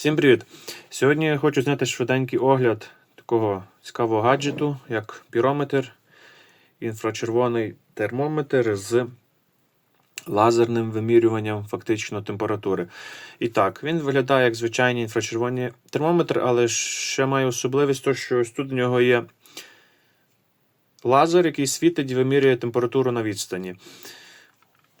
Всім привіт! Сьогодні я хочу зняти швиденький огляд такого цікавого гаджету, як пірометр, інфрачервоний термометр з лазерним вимірюванням фактично температури. І так, він виглядає як звичайний інфрачервоний термометр, але ще має особливість, то, що ось тут у нього є лазер, який світить і вимірює температуру на відстані.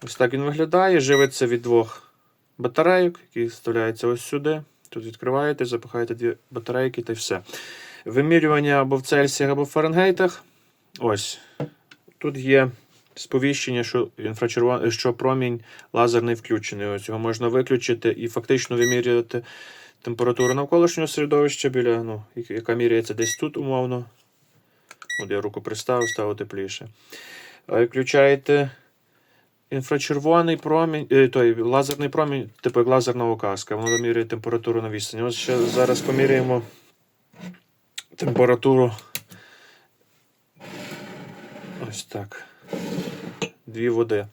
Ось так він виглядає, живиться від двох батарейок, які вставляються ось сюди. Тут відкриваєте, запихаєте дві батарейки та все. Вимірювання або в Цельсіях, або в Фаренгейтах. Ось. Тут є сповіщення, що інфрачервон... що промінь лазерний включений. Ось його можна виключити і фактично вимірювати температуру навколишнього середовища, біля, ну, яка міряється десь тут, умовно. От я руку приставив, стало тепліше. А Включаєте інфрачервоний промінь, е, той лазерний промінь, типу як лазерна указка, воно вимірює температуру на відстані. Ось ще зараз поміряємо температуру. Ось так. Дві води.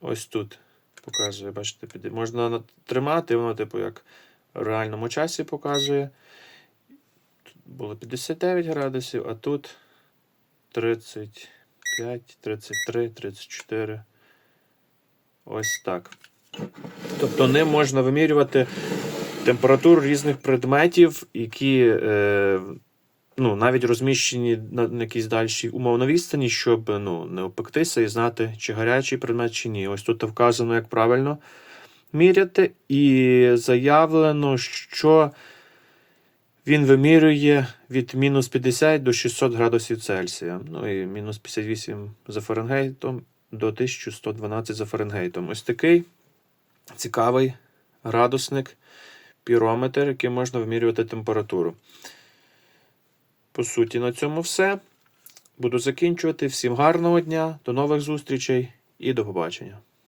Ось тут показує, бачите, можна тримати, воно, типу, як в реальному часі показує. Тут було 59 градусів, а тут 30. 5, 33, 34. Ось так. Тобто ним можна вимірювати температуру різних предметів, які е, ну, навіть розміщені на якійсь дальшій умовно відстані, щоб ну, не опектися і знати, чи гарячий предмет, чи ні. Ось тут вказано, як правильно міряти, і заявлено, що він вимірює від мінус 50 до 600 градусів Цельсія. Ну і мінус 58 за Фаренгейтом до 1112 за Фаренгейтом. Ось такий цікавий градусник, пірометр, яким можна вимірювати температуру. По суті, на цьому все. Буду закінчувати. Всім гарного дня, до нових зустрічей і до побачення.